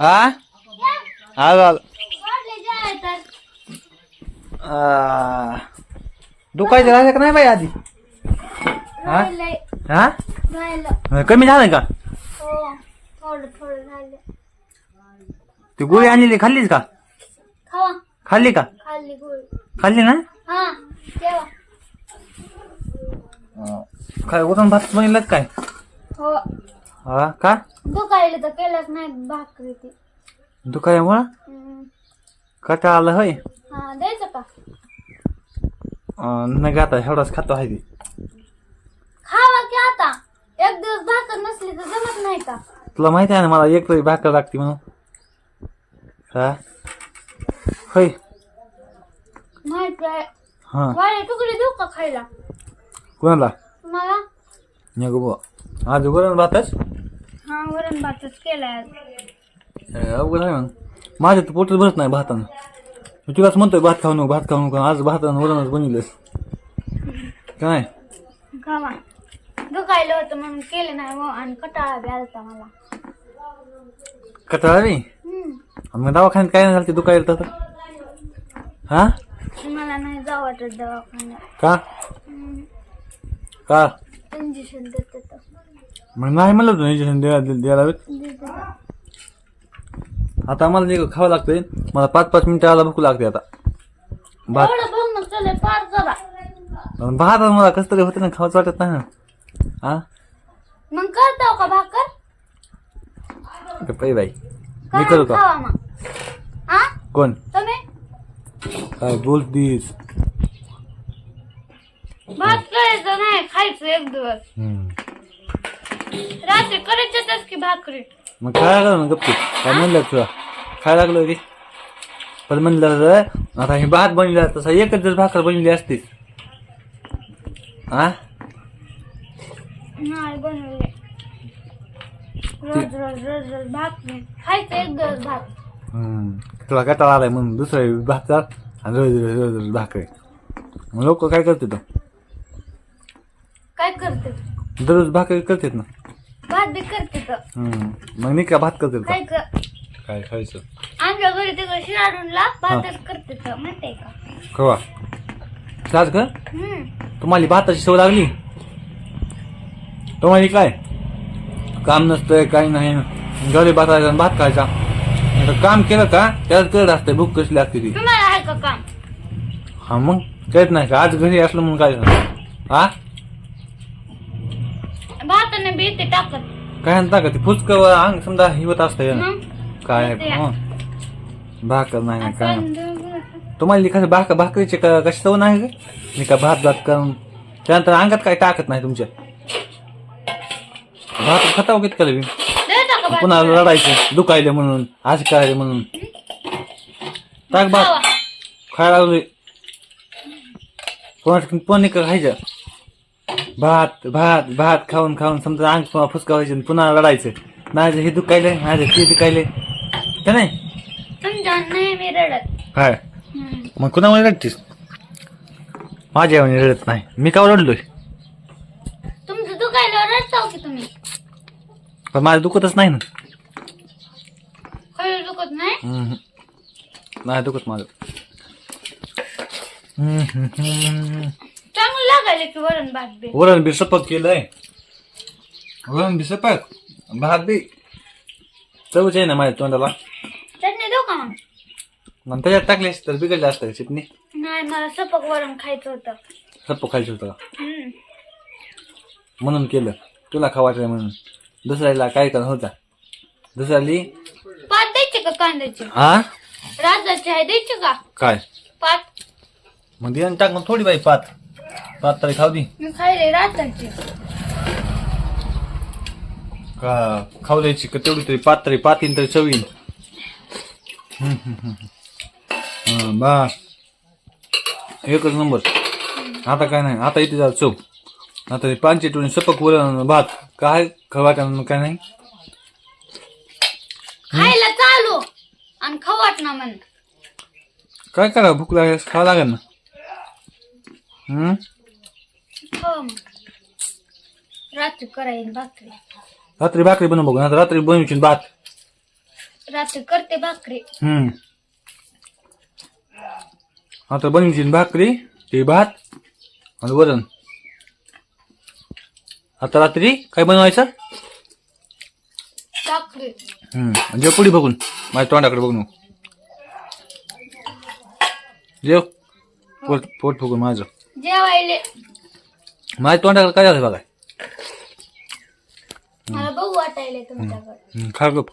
हा? आलो आलो दुखायचं राहिलं का नाही बाई आधी? हा? हा? कमी झालं का? ती गोळी आणलेली खाल्लीच का? खाल्ली का? खाल्ली ना? हा काय वरण भात बनलं काय? हो. हा का? दुखायला तर केलंच नाही भाकरी ती. दुखायमुळं. कटा आलं होय? हा द्यायचं का? का आता एवढाच खातो आहे ती. खावा की आता. एक दिवस भाकर नसली तर जमत नाही का? तुला माहिती आहे ना मला एक तरी भाकर लागते म्हणून. हा? होय. माहिती आहे. हा. वाळे तुकडे देऊ का खायला? कोणाला? तुम्हाला नाही गो बुवा. आज वरण भातच? हा वरण भातच केलाय आज. अवघड आहे मग माझ्या तर पोटच भरत नाही भातानं. मी तुलाच म्हणतोय भात खाऊ नको भात खाऊ नको. आज भातानं वरणच बनवलंस. काय? खावा. दुखायला होतं म्हणून केलं नाही हो आणि कटाळा बी आलता मला. कटाळा रे हम्म. मग दवाखान्यात काय नाही झालं ते दुखायला तर हा? मला नाही जाऊ वाटत दवाखान्यात. का. का? इंजेक्शन देतात. मग नाही म्हणलं होतं इंजेक्शन द्यायला? द्यायला. आता आम्हाला जे खावं लागतंय. मला पाच पाच मिनिटाला भूक लागते आता. भात. मला कसं तरी होतं ना खावंच वाटत नाही ना. हा मग का भाकर? पै बाई मी करा का हा कोण? तुम्ही? काय बोलतीस? भात करायचं नाही खायचं एक दिवस. रात्री करायच्यातच की भाकरी? मग खायला लागलो ना गप्पी काय म्हणलं तुला? खायला लागलो की पण म्हणलं रे, आता हे भात बनला तसा एकच जर भाकर बनली असतीस. हा नाही बनवले. रोज रोज रोज रोज भाकरी खायचं एक दिवस भात. हम्म. तुला कटाळा आलाय म्हणून दुसरा भाकर आणि रोज रोज रोज रोज भाकरी मग लोक काय करते तो काय करते दररोज भाकरी करतात ना. करते हम्म. मग नाही का भात करतात का? काय कर काय खायचं? आमच्या घरी तिकडे शिराडूनला भातच करते तर माहितीये का? कवा साज का हम्म. तुम्हाला भाताची सवय लागली? तुम्हाला काय काम नसतंय काही नाही. घरी बसायचं आणि भात खायचा. आता काम केलं का? त्यात कळत असते भूक कसली लागते ती? तुम्हाला आहे का काम? हा मग? कळत नाही का? आज घरी असलं म्हणून काय झालं? हा? भाताने बी ते टाकत. काय म्हणता का? ते फुचक अंग समजा हिवत. मग काय हं. भाकर नाही ना काय? नाही. तुम्हाला लिखायचं भाकर भाकरीचे का कशी सवय नाही का? मी का भात भात करून त्यानंतर अंगात काय टाकत नाही तुमच्या? भात खताव कित केलं भात. पुन्हा लढायचं दुखायले म्हणून आज करायले म्हणून. टाक भात. खायला लागलोय पुन्हा पुन्हा का खायचं? भात भात भात खाऊन खाऊन समजा अंग पुन्हा फुसका व्हायचं आणि पुन्हा लढायचं माझं हे दुखायले माझं ते दुखायले का नाही? तुमच्या नाही मी रडत. काय? हम्म. मग कुणामुळे रडतीस? माझ्या आईने रडत नाही. मी का रडलोय? तुमचं दुखायला रडताव की तुम्ही? पण माझं दुखतच नाही ना. खरं दुखत नाही? हम्म. नाही दुखत माझं. हम्म, हम्म, हम्म. की वरण भात बी. वरण बी सपक केलंय. वरण बी सपक भात बी? चवच आहे ना माझ्या तोंडाला. चटणी देऊ का मग? मग त्याच्यात टाकली असती तर बिघडलं असतं चिटणी? नाही मला सपक वरण खायचं होतं. सप्प खायचं होतं का? हम्म. म्हणून केलं. तुला खावायचं म्हणून. दुसऱ्याला काय करत होता दुसऱ्याली? पात द्यायचे का कांद्याचे? हा राजाचे आहे द्यायचे का? काय? पात. मग दिवस टाक मग थोडी बाई पात. पात तरी खाऊ दे. मी खायले राजाचे का खाऊ द्यायची का तेवढी तरी पात तरी पातीन तरी चवीन. हम्म, हम्म, हम्म. हा, बा. एकच नंबर. आता काय नाही आता इथे जा चव. आता ते पानची टोळी सपक वरण भात. काय? खवा का काय नाही? खायला चालू. आणि खवाट ना म्हण काय करा भूक लागेल खावं लागेल ना. हम्म खावा मग रात्री करायला भाकरी रात्री भाकरी बनव बघू आता रात्री बनवशील भात रात्री करते भाकरी हम्म आता बनवशील भाकरी ते भात आणि वरण आता रात्री काय बनवायचं भाकरी हम्म म्हणजे पुढे बघून माझ्या तोंडाकडे बघून जेव पोट पोट फुगून माझं जेवायले. माझ्या तोंडाकडे काय झालं बघा. मला बघू वाटायले तुमच्याकडे. हम्म, खा गप